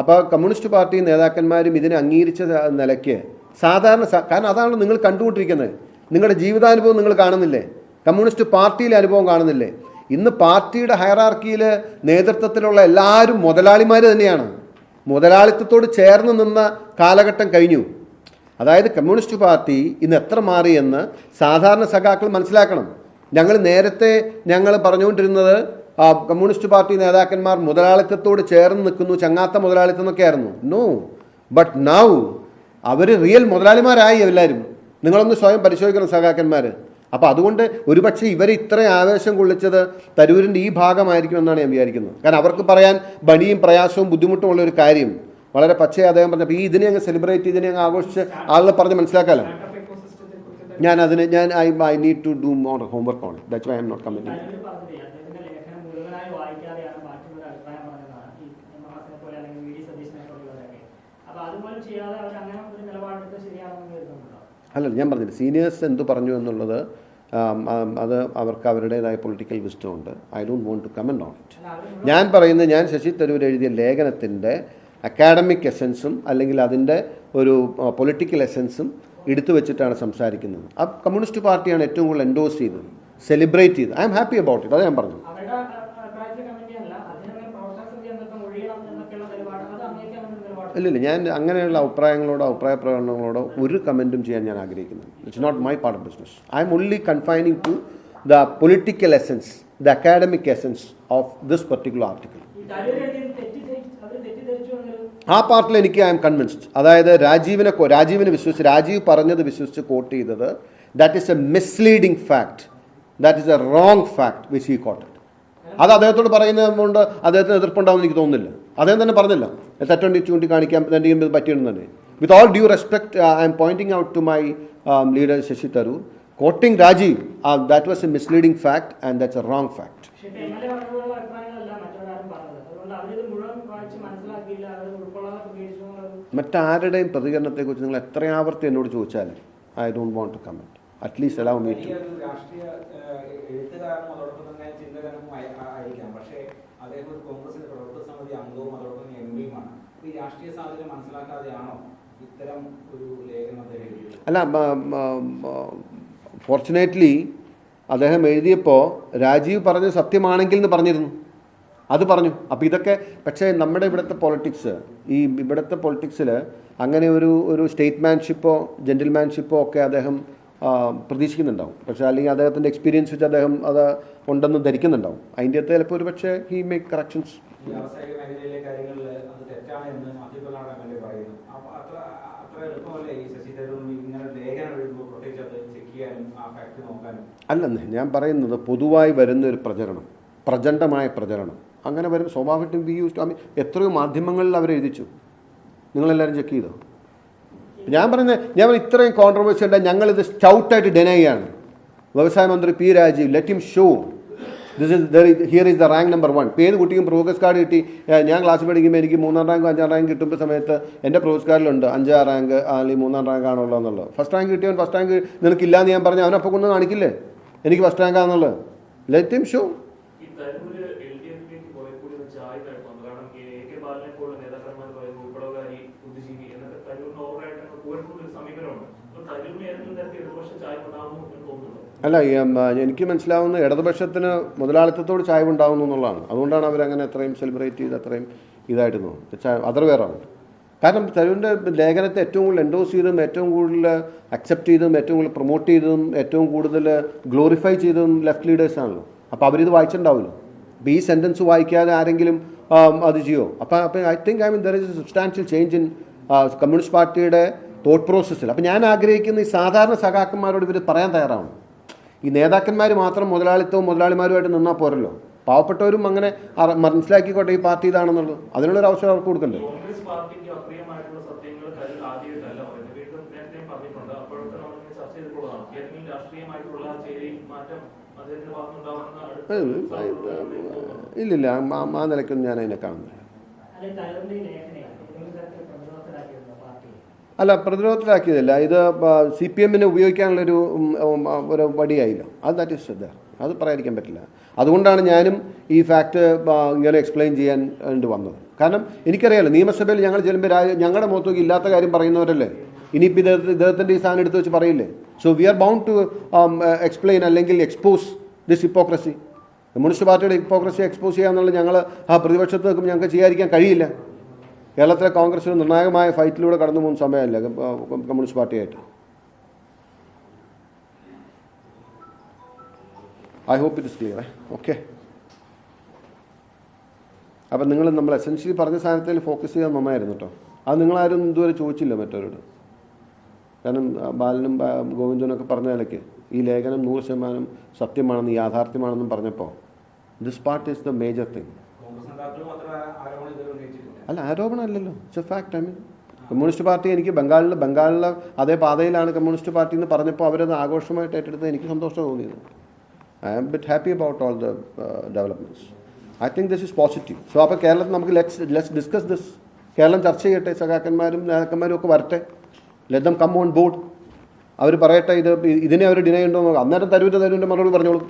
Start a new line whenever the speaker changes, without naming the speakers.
അപ്പോൾ communist party നേതാക്കന്മാരും ഇതിനെ അംഗീകരിച്ച നിലയ്ക്ക് സാധാരണ കാരണം അതാണ് നിങ്ങൾ കണ്ടുകൊണ്ടിരിക്കുന്നത്. നിങ്ങളുടെ ജീവിതാനുഭവം നിങ്ങൾ കാണുന്നില്ലേ? കമ്മ്യൂണിസ്റ്റ് പാർട്ടിയിലെ അനുഭവം കാണുന്നില്ലേ? ഇന്ന് പാർട്ടിയുടെ ഹയറാർക്കിയിൽ നേതൃത്വത്തിലുള്ള എല്ലാവരും മുതലാളിമാർ തന്നെയാണ്. മുതലാളിത്തത്തോട് ചേർന്ന് നിന്ന കാലഘട്ടം കഴിഞ്ഞു. അതായത് കമ്മ്യൂണിസ്റ്റ് പാർട്ടി ഇന്ന് എത്ര മാറിയെന്ന് സാധാരണ സഖാക്കൾ മനസ്സിലാക്കണം. ഞങ്ങൾ നേരത്തെ ഞങ്ങൾ പറഞ്ഞുകൊണ്ടിരുന്നത് കമ്മ്യൂണിസ്റ്റ് പാർട്ടി നേതാക്കന്മാർ മുതലാളിത്തത്തോട് ചേർന്ന് നിൽക്കുന്നു ചങ്ങാത്ത മുതലാളിത്തം എന്നൊക്കെയായിരുന്നു. നോ ബട്ട് നൗ അവർ റിയൽ മുതലാളിമാരായി എല്ലാവരും നിങ്ങളൊന്ന് സ്വയം പരിശോധിക്കണം സഖാക്കന്മാർ അപ്പോൾ അതുകൊണ്ട് ഒരുപക്ഷെ ഇവർ ഇത്രയും ആവേശം കൊള്ളിച്ചത് തരൂരിന്റെ ഈ ഭാഗമായിരിക്കും എന്നാണ് ഞാൻ വിചാരിക്കുന്നത്. കാരണം അവർക്ക് പറയാൻ ബണിയും പ്രയാസവും ബുദ്ധിമുട്ടും ഉള്ള ഒരു കാര്യം. വളരെ പച്ചയെ അദ്ദേഹം പറഞ്ഞപ്പോൾ ഈ ഇതിനെ അങ്ങ് സെലിബ്രേറ്റ് ഇതിനെ അങ്ങ് ആഘോഷിച്ച് ആളുകൾ പറഞ്ഞ് മനസ്സിലാക്കാലോ? ഞാൻ അതിന് ഞാൻ I I need to do more homework on that why I'm not committing
Tharoor പറഞ്ഞില്ലേ, അദ്ദേഹത്തിന്റെ ലേഖനം മുഴുവനായി വായിക്കാതെയാണ് ബാക്കിയുള്ള അഭിപ്രായം പറഞ്ഞതാണ് ഈ എം എം എസിനെ പോലെ അല്ലെങ്കിൽ വി ഡി സതീശനെ പോലെയുള്ളവരൊക്കെ അപ്പൊ അതുപോലും ചെയ്യാതെ അവർ അങ്ങനെ ഒരു നിലപാടെടുത്ത് ശരിയാണെന്ന് കരുതുന്നുണ്ടോ?
അല്ല ഞാൻ പറഞ്ഞില്ല സീനിയേഴ്സ് എന്ത് പറഞ്ഞു എന്നുള്ളത് അത് അവർക്ക് അവരുടേതായ പൊളിറ്റിക്കൽ വിസ്റ്റം ഉണ്ട്. I don't want to comment on it ഞാൻ പറയുന്നത് ഞാൻ ശശി തരൂർ എഴുതിയ ലേഖനത്തിന്റെ അക്കാഡമിക് എസൻസും അല്ലെങ്കിൽ അതിന്റെ ഒരു പൊളിറ്റിക്കൽ എസൻസും എടുത്തു വെച്ചിട്ടാണ് സംസാരിക്കുന്നത്. ആ കമ്മ്യൂണിസ്റ്റ് പാർട്ടിയാണ് ഏറ്റവും കൂടുതൽ എൻഡോസ് ചെയ്തത് സെലിബ്രേറ്റ് ചെയ്ത് I'm happy about it അത് ഞാൻ പറഞ്ഞു ഇല്ലില്ല ഞാൻ അങ്ങനെയുള്ള അഭിപ്രായങ്ങളോടോ അഭിപ്രായ പ്രകടനങ്ങളോടോ ഒരു കമന്റും ചെയ്യാൻ ഞാൻ ആഗ്രഹിക്കുന്നു it's not my part of business I'm only confining to the political essence the academic essence of this particular article ആ പാർട്ടിൽ എനിക്ക് ഐ എം കൺവിൻസ്ഡ് അതായത് രാജീവിനെ രാജീവിനെ വിശ്വസിച്ച് രാജീവ് പറഞ്ഞത് വിശ്വസിച്ച് കോട്ട് ചെയ്തത് that is a misleading fact that is a wrong fact which he quoted അത് അദ്ദേഹത്തോട് പറയുന്നത് കൊണ്ട് അദ്ദേഹത്തിന് എതിർപ്പുണ്ടാവും എനിക്ക് തോന്നുന്നില്ല. അദ്ദേഹം തന്നെ പറഞ്ഞില്ല. തെറ്റുണ്ടി ചൂണ്ടിക്കാണിക്കാൻ എന്റെ ഇത് തന്നെ with all due respect I'm pointing out to my leader Shashi Tharoor quoting Rajeev that was a misleading fact and that's a wrong fact മറ്റാരുടെയും പ്രതികരണത്തെക്കുറിച്ച് നിങ്ങൾ എത്ര ആവർത്തി എന്നോട് ചോദിച്ചാലും I don't want to comment at least allow me to അല്ല fortunately അദ്ദേഹം എഴുതിയപ്പോൾ രാജീവ് പറഞ്ഞ സത്യമാണെങ്കിൽ എന്ന് പറഞ്ഞിരുന്നു. അത് പറഞ്ഞു. അപ്പോൾ ഇതൊക്കെ പക്ഷേ നമ്മുടെ ഇവിടുത്തെ പൊളിറ്റിക്സ് ഈ ഇവിടുത്തെ പൊളിറ്റിക്സിൽ അങ്ങനെ ഒരു ഒരു സ്റ്റേറ്റ്മാൻഷിപ്പോ ജെന്റിൽമാൻഷിപ്പോ ഒക്കെ അദ്ദേഹം പ്രതീക്ഷിക്കുന്നുണ്ടാവും. പക്ഷേ അല്ലെങ്കിൽ അദ്ദേഹത്തിന്റെ എക്സ്പീരിയൻസ് വെച്ച് അദ്ദേഹം അത് ഉണ്ടെന്ന് ധരിക്കുന്നുണ്ടാവും. അതിന്റെ അകത്ത് ചിലപ്പോൾ ഒരു പക്ഷേ ഹി മേക്ക് കറക്ഷൻസ്
അല്ല
അല്ലെന്ന് ഞാൻ പറയുന്നത് പൊതുവായി വരുന്ന ഒരു പ്രചരണം പ്രചണ്ഡമായ പ്രചരണം. അങ്ങനെ വരും സ്വാഭാവികമായിട്ടും വി യൂസ് ഐ മീൻ എത്രയോ മാധ്യമങ്ങളിൽ അവരെഴുതിച്ചു. നിങ്ങളെല്ലാവരും ചെക്ക് ചെയ്തോ? ഞാൻ പറയുന്നത് ഞാൻ പറയുന്നത് ഇത്രയും കോൺട്രവേഴ്സി ഉണ്ട് ഞങ്ങളിത് സ്റ്റൗട്ടായിട്ട് ഡെനൈ ചെയ്യാണ്. വ്യവസായ മന്ത്രി P Rajeev let him show this is here is the rank number one പേര് കുട്ടിക്കും പ്രോഗ്രസ് കാർഡ് കിട്ടി. ഞാൻ ക്ലാസ് പഠിക്കുമ്പോൾ എനിക്ക് മൂന്നാം റാങ്ക് അഞ്ചാം റാങ്ക് കിട്ടുമ്പോൾ സമയത്ത് എന്റെ പ്രോഗ്രസ് കാർഡിലുണ്ട് അഞ്ചാം റാങ്ക് അല്ലെങ്കിൽ മൂന്നാം റാങ്ക് ആണുള്ളത് എന്നുള്ളത്. ഫസ്റ്റ് റാങ്ക് കിട്ടിയവൻ ഫസ്റ്റ് റാങ്ക് നിനക്കില്ല എന്ന് ഞാൻ പറഞ്ഞു അവനപ്പം കൊണ്ട് കാണിക്കില്ലേ? എനിക്ക് ഫസ്റ്റ് റാങ്ക് ആണെന്നുള്ളത്. ലെറ്റ് ഹിം ഷോ
നേതാക്കന്മാർ
അല്ല എനിക്ക് മനസ്സിലാവുന്ന ഇടതുപക്ഷത്തിന് മുതലാളിത്തത്തോട് ചായ ഉണ്ടാവുന്നു എന്നുള്ളതാണ്. അതുകൊണ്ടാണ് അവരങ്ങനെ അത്രയും സെലിബ്രേറ്റ് ചെയ്ത് അത്രയും ഇതായിട്ട് അതർ വേറാണ് കാരണം തരൂരിന്റെ ലേഖനത്തെ ഏറ്റവും കൂടുതൽ എൻഡോസ് ചെയ്തതും ഏറ്റവും കൂടുതൽ അക്സെപ്റ്റ് ചെയ്തതും ഏറ്റവും കൂടുതൽ പ്രൊമോട്ട് ചെയ്തതും ഏറ്റവും കൂടുതൽ ഗ്ലോറിഫൈ ചെയ്തതും ലെഫ്റ്റ് ലീഡേഴ്സാണല്ലോ അപ്പോൾ അവരിത് വായിച്ചിട്ടുണ്ടാവില്ല അപ്പോൾ ഈ സെന്റൻസ് വായിക്കാതെ ആരെങ്കിലും അത് ചെയ്യുമോ അപ്പോൾ അപ്പോൾ I think I mean there is a substantial change in communist പാർട്ടിയുടെ തോട്ട് പ്രോസസ്സിൽ അപ്പം ഞാൻ ആഗ്രഹിക്കുന്ന ഈ സാധാരണ സഖാക്കന്മാരോട് ഇവർ പറയാൻ തയ്യാറാവണം. ഈ നേതാക്കന്മാർ മാത്രം മുതലാളിത്തവും മുതലാളിമാരുമായിട്ട് നിന്നാൽ പോരല്ലോ. പാവപ്പെട്ടവരും അങ്ങനെ മനസ്സിലാക്കിക്കോട്ടെ ഈ പാർട്ടി ഇതാണെന്നുള്ളത്. അതിനുള്ളൊരു അവസരം അവർക്ക് കൊടുക്കണ്ടേ? ഇല്ലില്ല ആ- ആ നിലയ്ക്കൊന്നും ഞാൻ അതിനെ കാണുന്നില്ല. അല്ല പ്രതിരോധത്തിലാക്കിയതല്ല. ഇത് സി പി എമ്മിനെ ഉപയോഗിക്കാനുള്ളൊരു ഒരു വടിയായില്ല. അത് ദാറ്റ് ഇസ് ശ്രദ്ധ അത് പറയാതിരിക്കാൻ പറ്റില്ല. അതുകൊണ്ടാണ് ഞാനും ഈ ഫാക്റ്റ് ഇങ്ങനെ എക്സ്പ്ലെയിൻ ചെയ്യാൻ വേണ്ടി വന്നത്. കാരണം എനിക്കറിയാലോ നിയമസഭയിൽ ഞങ്ങൾ ചെല്ലുമ്പോൾ ഞങ്ങളുടെ മുഖത്തേക്ക് ഇല്ലാത്ത കാര്യം പറയുന്നവരല്ലേ? ഇനിയിപ്പോൾ ഇദ്ദേഹത്തിന് ഇദ്ദേഹത്തിന്റെ ഈ സാധനം എടുത്ത് വെച്ച് പറയില്ലേ? So we are bound to explain അല്ലെങ്കിൽ എക്സ്പോസ് ദിസ് ഹിപ്പോക്രസി കമ്മ്യൂണിസ്റ്റ് പാർട്ടിയുടെ ഹിപ്പോക്രസി എക്സ്പോസ് ചെയ്യാന്നുള്ള ഞങ്ങൾ ആ പ്രതിപക്ഷത്ത് നിൽക്കുമ്പോൾ ഞങ്ങൾക്ക് ചെയ്യാതിരിക്കാൻ കഴിയില്ല. കേരളത്തിലെ കോൺഗ്രസ് ഒരു നിർണായകമായ ഫൈറ്റിലൂടെ കടന്നു പോകുന്ന സമയമല്ല? Communist പാർട്ടിയായിട്ട്. I hope it is clear okay അപ്പം നിങ്ങൾ നമ്മൾ എസെൻഷ്യലി പറഞ്ഞ സാധനത്തിൽ ഫോക്കസ് ചെയ്യാൻ നന്നായിരുന്നു കേട്ടോ അത് നിങ്ങളാരും ഇതുവരെ ചോദിച്ചില്ല മറ്റവരോട്. കാരണം ബാലനും ഗോവിന്ദനൊക്കെ പറഞ്ഞ നിലയ്ക്ക് ഈ ലേഖനം നൂറ് ശതമാനം സത്യമാണെന്ന് യാഥാർത്ഥ്യമാണെന്നും പറഞ്ഞപ്പോൾ this part is the major thing അല്ല ആരോപണമല്ലല്ലോ. It's a fact I mean communist party എനിക്ക് ബംഗാളിൽ ബംഗാളിലെ അതേ പാതയിലാണ് കമ്മ്യൂണിസ്റ്റ് പാർട്ടി എന്ന് പറഞ്ഞപ്പോൾ അവരത് ആഘോഷമായിട്ട് ഏറ്റെടുത്ത് എനിക്ക് സന്തോഷം തോന്നിയത്. I am bit happy about all the developments I think this is positive so അപ്പോൾ കേരളത്തിൽ നമുക്ക് let's let's discuss this Keralam ചർച്ച ചെയ്യട്ടെ സഖാക്കന്മാരും നേതാക്കന്മാരും ഒക്കെ വരട്ടെ. Let them come on board അവർ പറയട്ടെ ഇത് ഇതിനെ അവർ ഡിനൈ ഉണ്ടോ നോക്കാം. അന്നേരം തരൂര് തരൂരിന്റെ മറുപടി പറഞ്ഞോളൂ.